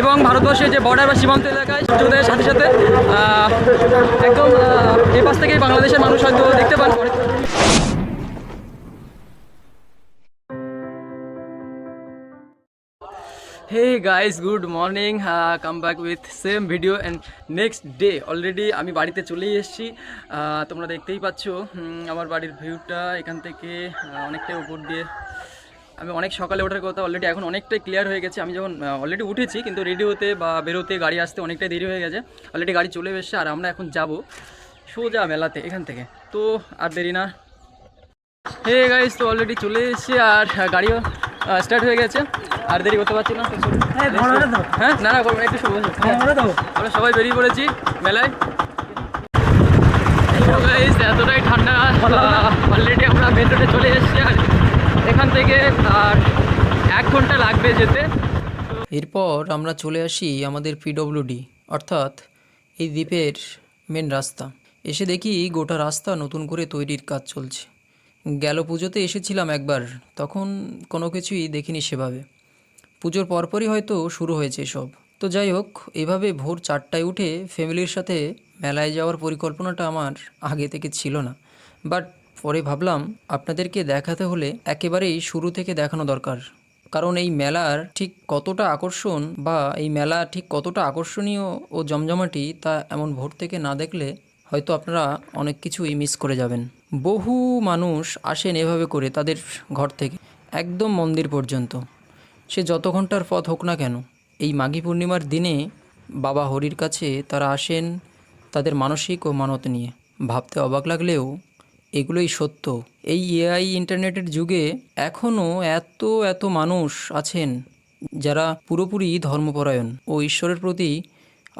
এবং ভারতবর্ষের যে বর্ডার বা সীমান্ত এলাকায় সাথে সাথে একদম এই পাশ থেকেই বাংলাদেশের মানুষ হয়তো দেখতে পান hey guys good morning come back with same video and next day already আমি বাড়িতে চলেই এসেছি। তোমরা দেখতেই পাচ্ছ আমার বাড়ির ভিউটা এখান থেকে অনেকটাই উপর দিয়ে আমি অনেক সকালে ওঠার কথা অলরেডি এখন অনেকটাই ক্লিয়ার হয়ে গেছে। আমি যখন অলরেডি উঠেছি কিন্তু রেডি হতে বা বেরোতে গাড়ি আসতে অনেকটাই দেরি হয়ে গেছে। অলরেডি গাড়ি চলে এসেছে আর আমরা এখন যাব সোজা মেলাতে এখান থেকে। তো আর দেরি না। হে গাইস তো অলরেডি চলে এসেছি আর গাড়িও স্টার্ট হয়ে গেছে। আর দেরি করতে পারছি না। হ্যাঁ না না একটু আমরা সবাই বেরিয়ে পড়েছি মেলায়। এতটাই ঠান্ডা। অলরেডি আমরা রোডে চলে এসেছি আর এখান থেকে আর এক ঘণ্টা লাগবে যেতে। এরপর আমরা চলে আসি আমাদের পিডব্লিউডি অর্থাৎ এই দ্বীপের মেন রাস্তা। এসে দেখি গোটা রাস্তা নতুন করে তৈরির কাজ চলছে। গেল পুজোতে এসেছিলাম একবার, তখন কোনো কিছুই দেখিনি সেভাবে। পুজোর পরপরই হয়তো শুরু হয়েছে সব তো যাই হোক, এভাবে ভোর চারটায় উঠে ফ্যামিলির সাথে মেলায় যাওয়ার পরিকল্পনাটা আমার আগে থেকে ছিল না। বাট পরে ভাবলাম আপনাদেরকে দেখাতে হলে একেবারেই শুরু থেকে দেখানো দরকার। কারণ এই মেলার ঠিক কতটা আকর্ষণ বা এই মেলা ঠিক কতটা আকর্ষণীয় ও জমজমাটি তা এমন ভোর থেকে না দেখলে হয়তো আপনারা অনেক কিছুই মিস করে যাবেন। বহু মানুষ আসেন এভাবে করে তাদের ঘর থেকে, একদম মন্দির পর্যন্ত। সে যত ঘণ্টার পথ হোক না কেন, এই মাঘী পূর্ণিমার দিনে বাবা হরির কাছে তারা আসেন তাদের মানসিক ও মানত নিয়ে। ভাবতে অবাক লাগলেও এগুলোই সত্য। এই এআই ইন্টারনেটের যুগে এখনও এত এত মানুষ আছেন যারা পুরোপুরি ধর্মপরায়ণ ও ঈশ্বরের প্রতি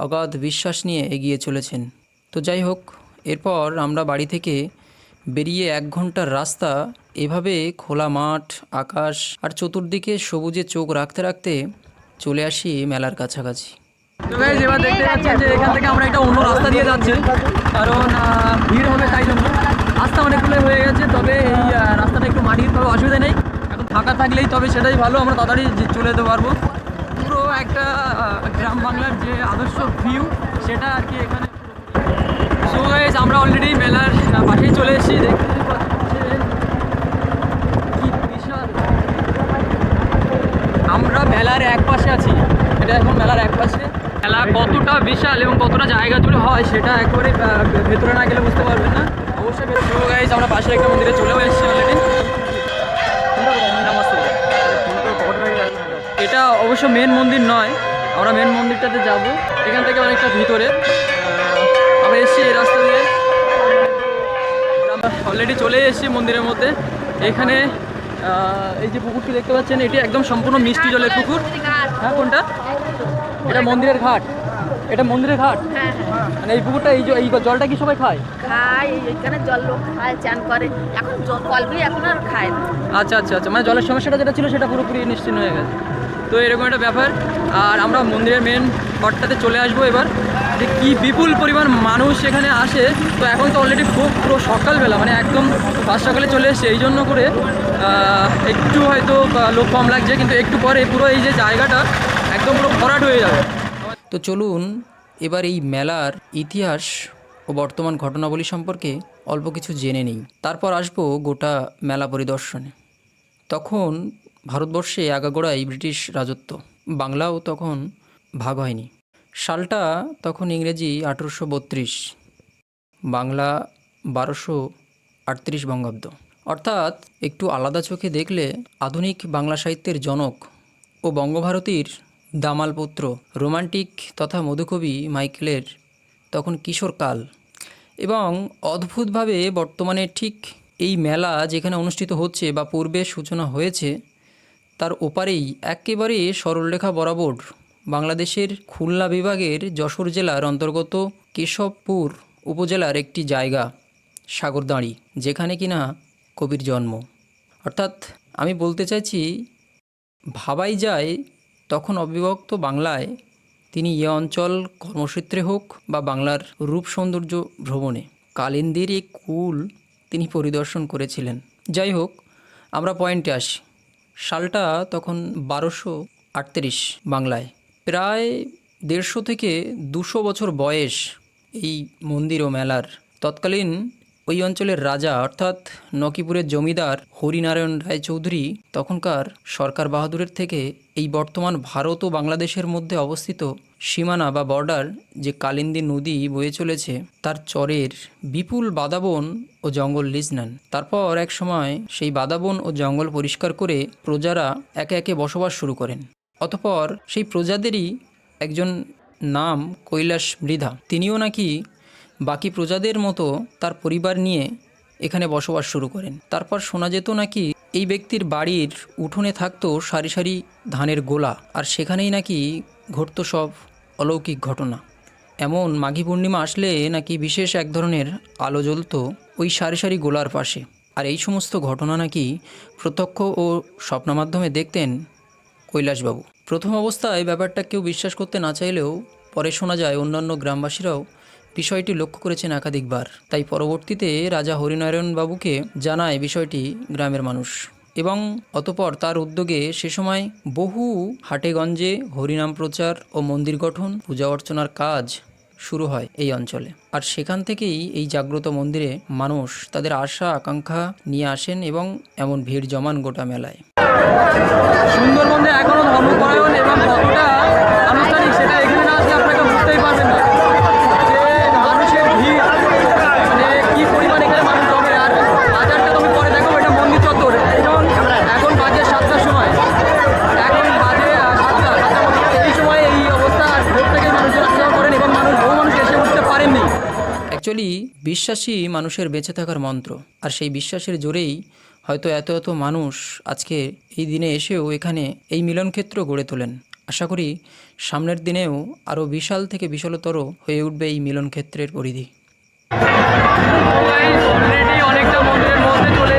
অগাধ বিশ্বাস নিয়ে এগিয়ে চলেছেন। তো যাই হোক, এরপর আমরা বাড়ি থেকে বেরিয়ে এক ঘণ্টার রাস্তা এভাবে খোলা মাঠ, আকাশ আর চতুর্দিকে সবুজে চোখ রাখতে রাখতে চলে আসি মেলার কাছাকাছি। এবার দেখতে পাচ্ছেন যে এখান থেকে আমরা একটা অন্য রাস্তা দিয়ে যাচ্ছি। কারণ ভিড় হবে তাই জন্য। রাস্তা অনেকগুলো হয়ে গেছে, তবে এই রাস্তাটা একটু মাটির তবে অসুবিধা নেই। এখন ফাঁকা থাকলেই তবে সেটাই ভালো, আমরা তাড়াতাড়ি চলে যেতে পারব। পুরো একটা গ্রাম বাংলার যে আদর্শ ভিউ সেটা আর কি এখানে সো আমরা অলরেডি মেলার পাশেই চলে এসেছি, দেখতে আমরা মেলার এক পাশে আছি, এটা এখন মেলার এক পাশে। মেলা কতটা বিশাল এবং কতটা জায়গা জুড়ে হয়, সেটা একবারে ভেতরে না গেলে বুঝতে পারবেন না। আমরা একটা মন্দিরে চলেও এসেছি অলরেডি এটা অবশ্য মেন মন্দির নয়, আমরা মেন মন্দিরটাতে যাব। এখান থেকে অনেকটা ভিতরে। আমরা এসেছি এই রাস্তা দিয়ে। অলরেডি চলে এসেছি মন্দিরের মধ্যে। এখানে এই যে পুকুরটি দেখতে পাচ্ছেন, এটি একদম সম্পূর্ণ মিষ্টি জলের পুকুর। হ্যাঁ কোনটা? এটা মন্দিরের ঘাট। এটা মন্দিরের ঘাট? মানে এই পুকুরটা এই যে- এই জলটা কি সবাই খায়? খায় এখানে জল লোক খায় চান করে। এখন জল কলবি এখন আর খায় না। আচ্ছা আচ্ছা আচ্ছা। মানে জলের সমস্যাটা যেটা ছিল সেটা পুরোপুরি নিশ্চিন্ন হয়ে গেছে। তো এরকম একটা ব্যাপার। আর আমরা মন্দিরের মেন ঘরটাতে চলে আসব এবার। যে কি বিপুল পরিমাণ মানুষ এখানে আসে। তো এখন তো অলরেডি খুব পুরো সকালবেলা মানে একদম ফার্স্ট সকালে চলে এসছে। এই জন্য করে একটু হয়তো লোক কম লাগছে কিন্তু একটু পরে পুরো এই যে জায়গাটা একদম পুরো ভরাট হয়ে যাবে। তো চলুন এবার এই মেলার ইতিহাস ও বর্তমান ঘটনাবলী সম্পর্কে অল্প কিছু জেনে নিই। তারপর আসব গোটা মেলা পরিদর্শনে। তখন ভারতবর্ষে আগাগোড়াই ব্রিটিশ রাজত্ব। বাংলাও তখন ভাগ হয়নি। সালটা তখন ইংরেজি আঠেরোশো বত্রিশ। বাংলা বারোশো আটত্রিশ বঙ্গাব্দ। অর্থাৎ একটু আলাদা চোখে দেখলে আধুনিক বাংলা সাহিত্যের জনক ও বঙ্গভারতীর দামালপুত্র, রোমান্টিক তথা মধুকবি মাইকেলের তখন কিশোরকাল এবং অদ্ভুতভাবে বর্তমানে ঠিক এই মেলা যেখানে অনুষ্ঠিত হচ্ছে বা পূর্বে সূচনা হয়েছে, তার ওপারেই একেবারে সরলরেখা বরাবর বাংলাদেশের খুলনা বিভাগের যশোর জেলার অন্তর্গত কেশবপুর উপজেলার একটি জায়গা, সাগরদাঁড়ি, যেখানে কিনা কবির জন্ম। অর্থাৎ আমি বলতে চাইছি, ভাবাই যায় তখন অবিভক্ত বাংলায় তিনি এ অঞ্চল কর্মসূত্রে হোক বা বাংলার রূপ সৌন্দর্য ভ্রমণে, কালিন্দির এই কুল তিনি পরিদর্শন করেছিলেন। যাই হোক, আমরা পয়েন্টে আসি। সালটা তখন বারোশো আটত্রিশ বাংলায়। প্রায় দেড়শো থেকে দুশো বছর বয়স এই মন্দির ও মেলার। তৎকালীন ওই অঞ্চলের রাজা অর্থাৎ নকিপুরের জমিদার হরিনারায়ণ রায়চৌধুরী তখনকার সরকার বাহাদুরের থেকে এই বর্তমান ভারত ও বাংলাদেশের মধ্যে অবস্থিত সীমানা বা বর্ডার যে কালিন্দী নদী বয়ে চলেছে, তার চরের বিপুল বাদাবন ও জঙ্গল লিজ নেন। তারপর এক সময় সেই বাদাবন ও জঙ্গল পরিষ্কার করে প্রজারা একে একে বসবাস শুরু করেন। অতপর সেই প্রজাদেরই একজন নাম কৈলাস মৃধা। তিনিও নাকি বাকি প্রজাদের মতো তার পরিবার নিয়ে এখানে বসবাস শুরু করেন। তারপর শোনা যেত নাকি এই ব্যক্তির বাড়ির উঠোনে থাকতো সারি সারি ধানের গোলা, আর সেখানেই নাকি ঘটতো সব অলৌকিক ঘটনা। এমন মাঘী পূর্ণিমা আসলে নাকি বিশেষ এক ধরনের আলো জ্বলতো ওই সারি সারি গোলার পাশে। আর এই সমস্ত ঘটনা নাকি প্রত্যক্ষ ও স্বপ্ন মাধ্যমে দেখতেন কৈলাসবাবু। প্রথম অবস্থায় ব্যাপারটা কেউ বিশ্বাস করতে না চাইলেও পরে শোনা যায় অন্যান্য গ্রামবাসীরাও বিষয়টি লক্ষ্য করেছেন একাধিকবার। তাই পরবর্তীতে রাজা হরিনারায়ণ বাবুকে জানায় বিষয়টি গ্রামের মানুষ। এবং অতপর তার উদ্যোগে সে সময় বহু হাটেগঞ্জে হরিনাম প্রচার ও মন্দির গঠন, পূজা অর্চনার কাজ শুরু হয় এই অঞ্চলে। আর সেখান থেকেই এই জাগ্রত মন্দিরে মানুষ তাদের আশা, আকাঙ্ক্ষা নিয়ে আসেন এবং এমন ভিড় জমান গোটা মেলায়। সুন্দরবনে এখনও ধর্মপরায়ণ এবং কতটা অ্যাকচুয়ালি বিশ্বাসই মানুষের বেঁচে থাকার মন্ত্র। আর সেই বিশ্বাসের জোরেই হয়তো এত এত মানুষ আজকে এই দিনে এসেও এখানে এই মিলনক্ষেত্র গড়ে তোলেন। আশা করি সামনের দিনেও আরও বিশাল থেকে বিশালতর হয়ে উঠবে এই মিলনক্ষেত্রের পরিধি। অনেকটা মন্দিরের মধ্যে চলে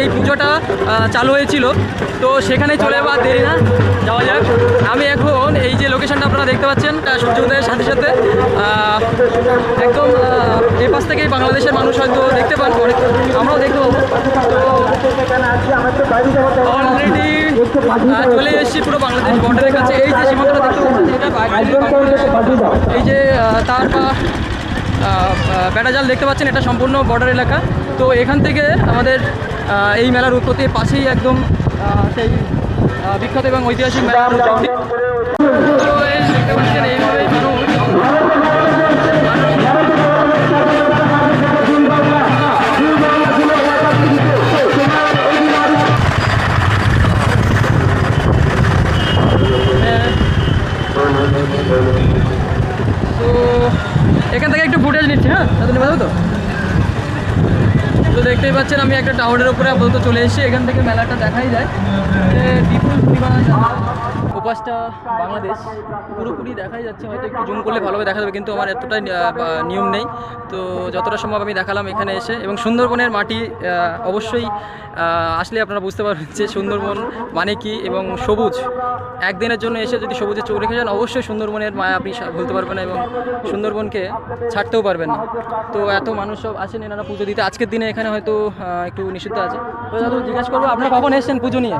এই পুজোটা চালু হয়েছিল। তো সেখানে চলে যাওয়া দেরি না, যাওয়া যাক। আমি এখন এই যে লোকেশনটা আপনারা দেখতে পাচ্ছেন সূর্য উদয়ের সাথে সাথে একদম এই পাশ থেকেই বাংলাদেশের মানুষ হয়তো দেখতে পান অনেক আমরাও দেখতে পাবো। অলরেডি চলে এসেছি পুরো বাংলাদেশ বর্ডারের কাছে। এই যে সীমান্তটা দেখতে পাচ্ছেন, এটা এই যে তার বা বেড়াজাল দেখতে পাচ্ছেন, এটা সম্পূর্ণ বর্ডার এলাকা। তো এখান থেকে আমাদের এই মেলার উৎপত্তির পাশেই একদম সেই বিখ্যাত এবং ঐতিহাসিক উৎপত্তি তো এখান থেকে একটু ফুটেজ নিচ্ছি হ্যাঁ? নেওয়া যাবে তো তো দেখতেই পাচ্ছেন, আমি একটা টাওয়ারের উপরে আপাতত চলে এসেছি। এখান থেকে মেলাটা দেখাই যায়। যে বিপুল পরিমাণ উপাসটা বাংলাদেশ। পুরোপুরি দেখাই যাচ্ছে, হয়তো একটু জুম করলে ভালোভাবে দেখা যাবে, কিন্তু আমার এতটাই নিয়ম নেই। তো যতটা সম্ভব আমি দেখালাম এখানে এসে। এবং সুন্দরবনের মাটি অবশ্যই আসলে আপনারা বুঝতে পারবেন যে সুন্দরবন মানে কি এবং সবুজ। একদিনের জন্য এসে যদি সবুজে চোখ রেখে যান, অবশ্যই সুন্দরবনের মায়া আপনি ভুলতে পারবেন না এবং সুন্দরবনকে ছাড়তেও পারবেন না। তো এত মানুষ সব আসেন এনারা পুজো দিতে। আজকের দিনে এখানে হয়তো একটু নিষিদ্ধ আছে। তো জিজ্ঞাসা করব, আপনারা কখন এসেছেন পুজো নিয়ে?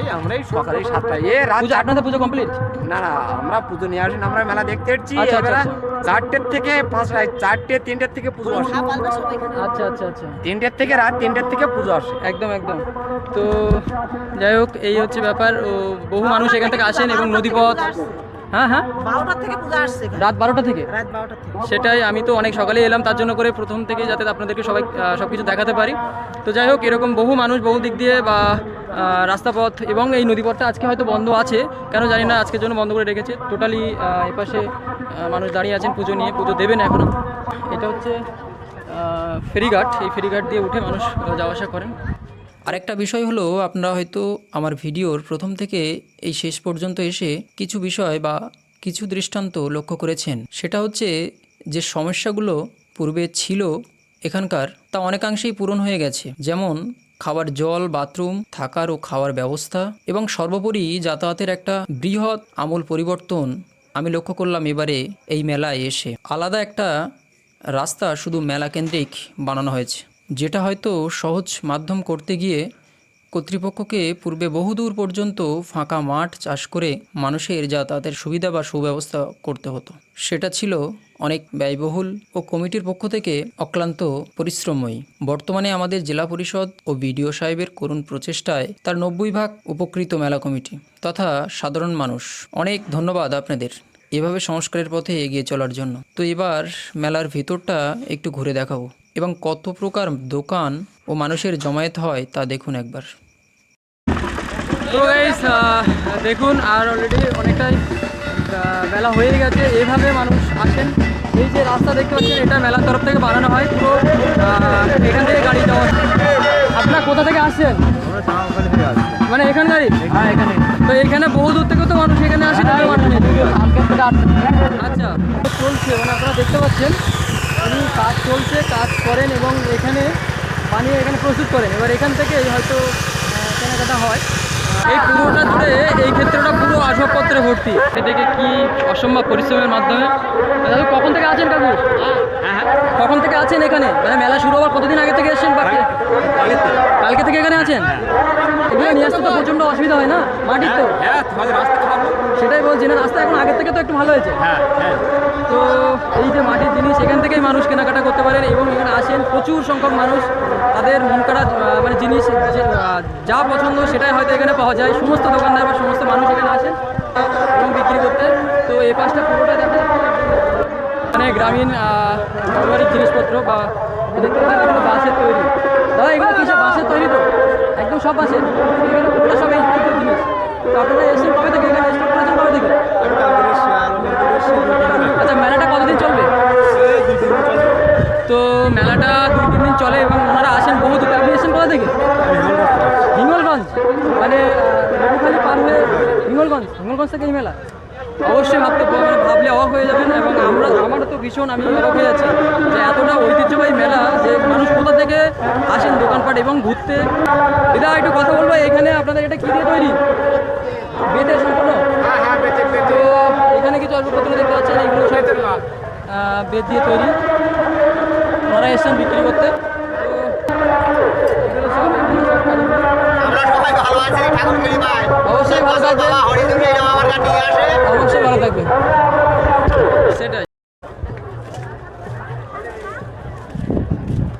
এই আমরাই সকালে সাতটায়। এ রাত পুজো আপনাদের পুজো কমপ্লিট না না আমরা পুজো নিয়ে আসি আমরা মেলা দেখতে এসেছি। আচ্ছা, আচ্ছা, এবারে আচ্ছা। চারটের থেকে পাঁচটায় চারটে তিনটের থেকে পুজো আসে। আচ্ছা আচ্ছা আচ্ছা। তিনটের থেকে রাত তিনটের থেকে পুজো আসে। একদম একদম। তো যাই হোক এই হচ্ছে ব্যাপার। ও বহু মানুষ এখান থেকে আসেন এবং নদীপথ হ্যাঁ হ্যাঁ। বারোটার থেকে পূজা আসছে রাত বারোটা থেকে? রাত বারোটা থেকে। সেটাই আমি তো অনেক সকালে এলাম তার জন্য করে প্রথম থেকে যাতে আপনাদেরকে সবাই সব কিছু দেখাতে পারি। তো যাই হোক এরকম বহু মানুষ বহু দিক দিয়ে বা রাস্তাপথ এবং এই নদীপথটা আজকে হয়তো বন্ধ আছে। কেন জানি না আজকের জন্য বন্ধ করে রেখেছে। টোটালি এপাশে মানুষ দাঁড়িয়ে আছেন পুজো নিয়ে পুজো দেবেন এখনও এটা হচ্ছে ফেরিঘাট। এই ফেরিঘাট দিয়ে উঠে মানুষ যাওয়া আসা করেন। আরেকটা বিষয় হলো, আপনারা হয়তো আমার ভিডিওর প্রথম থেকে এই শেষ পর্যন্ত এসে কিছু বিষয় বা কিছু দৃষ্টান্ত লক্ষ্য করেছেন। সেটা হচ্ছে যে সমস্যাগুলো পূর্বে ছিল এখানকার, তা অনেকাংশেই পূরণ হয়ে গেছে। যেমন খাবার জল, বাথরুম, থাকার ও খাওয়ার ব্যবস্থা এবং সর্বোপরি যাতায়াতের একটা বৃহৎ আমূল পরিবর্তন আমি লক্ষ্য করলাম এবারে এই মেলায় এসে। আলাদা একটা রাস্তা শুধু মেলা কেন্দ্রিক বানানো হয়েছে। যেটা হয়তো সহজ মাধ্যম করতে গিয়ে কর্তৃপক্ষকে পূর্বে বহুদূর পর্যন্ত ফাঁকা মাঠ চাষ করে মানুষের যাতায়াতের সুবিধা বা সুব্যবস্থা করতে হতো। সেটা ছিল অনেক ব্যয়বহুল ও কমিটির পক্ষ থেকে অক্লান্ত পরিশ্রমই। বর্তমানে আমাদের জেলা পরিষদ ও বিডিও সাহেবের করুণ প্রচেষ্টায় তার নব্বই ভাগ উপকৃত মেলা কমিটি তথা সাধারণ মানুষ। অনেক ধন্যবাদ আপনাদের এভাবে সংস্কারের পথে এগিয়ে চলার জন্য। তো এবার মেলার ভিতরটা একটু ঘুরে দেখাবো। এবং কত প্রকার দোকান ও মানুষের জমায়েত হয় তা দেখুন একবার। তো গাইস দেখুন আর অলরেডি অনেকটাই মেলা বেলা হয়ে গেছে। এইভাবে মানুষ আসেন। এই যে রাস্তা দেখতে পাচ্ছেন এটা মেলার তরফ থেকে বানানো হয়। পুরো এখান থেকে গাড়ি যাওয়া আপনারা কোথা থেকে আসছেন? মানে এখানকারই হ্যাঁ এখানে। তো এখানে বহু দূর থেকে তো মানুষ এখানে আসে মানুষ। আচ্ছা। চলছে মানে আপনারা দেখতে পাচ্ছেন উনি কাজ চলছে কাজ করেন এবং এখানে পানীয় এখানে প্রস্তুত করেন। এবার এখান থেকে হয়তো কেনাকাটা হয়। এই পুরোটা ধরে এই ক্ষেত্রটা পুরো আসবাবপত্রে ভর্তি। এদিকে কি অসম্ভব পরিশ্রমের মাধ্যমে। দাদু কখন থেকে আছেন কাকু? হ্যাঁ কখন থেকে আছেন এখানে? মানে মেলা শুরু হওয়ার কতদিন আগে থেকে এসেছেন বাকি কালকে থেকে এখানে আছেন এগুলো তো অসুবিধা হয় না? মাটির তো। সেটাই বলছি না রাস্তা এখন আগের থেকে তো একটু ভালো হয়েছে। তো এই যে মাটির জিনিস এখান থেকেই মানুষ কেনাকাটা করতে পারেন এবং এখানে আসেন প্রচুর সংখ্যক মানুষ তাদের মন আহ, মানে জিনিস যা পছন্দ সেটাই হয়তো এখানে পাওয়া যায়। সমস্ত দোকানদার বা সমস্ত মানুষ এখানে আসেন এবং বিক্রি করতে। তো এই পাশটা পুরোটা দেখা মানে গ্রামীণ ব্যবহারিক জিনিসপত্র বা বাঁশের তৈরি। দাদা এগুলো কি সব বাঁশের তৈরি তো? একদম সব আছে। পুরোটা সব এই জিনিস তো আপনারা এসে কবে থেকে কবে থেকে আচ্ছা মেলাটা কতদিন চলবে? তো মেলাটা দুই তিন দিন চলে এবং ওনারা আসেন বহু দূরে আপনি এসেছেন কোথা থেকে হিঙ্গলগঞ্জ। মানে লেবুখালি পার হয়ে হিঙ্গলগঞ্জ। হিঙ্গলগঞ্জ থেকে এই মেলা। অবশ্যই ভাবতে মানে ভাবলে অবাক হয়ে যাবেন এবং আমরা আমারও তো ভীষণ আমি অবাক হয়ে যাচ্ছি যে এতটা ঐতিহ্যবাহী মেলা যে মানুষ কোথা থেকে আসেন দোকানপাট এবং ঘুরতে। দিদা একটু কথা বলব এখানে আপনাদের এটা কী দিয়ে তৈরি? বেতের সম্পূর্ণ? হ্যাঁ হ্যাঁ তো এখানে কিছু অল্পপত্র দেখতে পাচ্ছেন এগুলো সব বেত দিয়ে তৈরি। ওনারা এসছেন বিক্রি করতে। আমরা সবাই ভালো আছি ঠাকুর অবশ্যই ভালো থাকবেন। অবশ্যই ভালো সেটাই।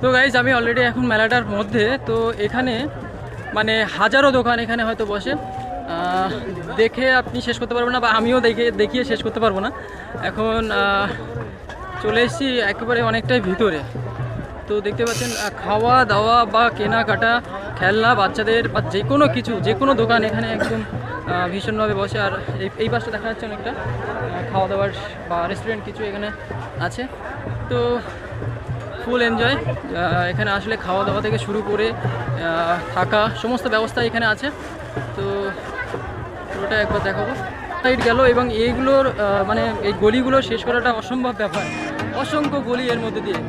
তো গাইজ আমি অলরেডি এখন মেলাটার মধ্যে, তো এখানে মানে হাজারো দোকান এখানে হয়তো বসে। দেখে আপনি শেষ করতে পারবেন না, বা আমিও দেখে, দেখিয়ে শেষ করতে পারব না। এখন চলে এসেছি একেবারে অনেকটাই ভিতরে। তো দেখতে পাচ্ছেন খাওয়া দাওয়া বা কেনাকাটা খেলনা, বাচ্চাদের বা যে কোনো কিছু, যে কোনো দোকান এখানে একদম ভীষণভাবে বসে। আর এই এই পাশটা দেখা যাচ্ছে অনেকটা খাওয়া দাওয়ার বা রেস্টুরেন্ট কিছু এখানে আছে। তো ফুল এনজয় এখানে আসলে খাওয়া দাওয়া থেকে শুরু করে থাকা সমস্ত ব্যবস্থা এখানে আছে। তো পুরোটা একবার দেখাবো। সাইড গেল এবং এইগুলোর মানে এই গলিগুলো শেষ করাটা অসম্ভব ব্যাপার। অসংখ্য গলি এর মধ্যে দিয়ে।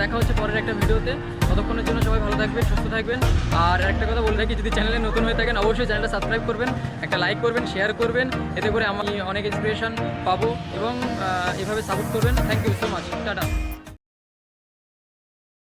দেখা হচ্ছে পরের একটা ভিডিওতে। ততক্ষণের জন্য সবাই ভালো থাকবেন, সুস্থ থাকবেন। আর একটা কথা বলে রাখি, যদি চ্যানেলে নতুন হয়ে থাকেন, অবশ্যই চ্যানেলটা সাবস্ক্রাইব করবেন, একটা লাইক করবেন শেয়ার করবেন। এতে করে আমি অনেক ইন্সপিরেশন পাবো এবং এভাবে সাপোর্ট করবেন। Thank you so much tata.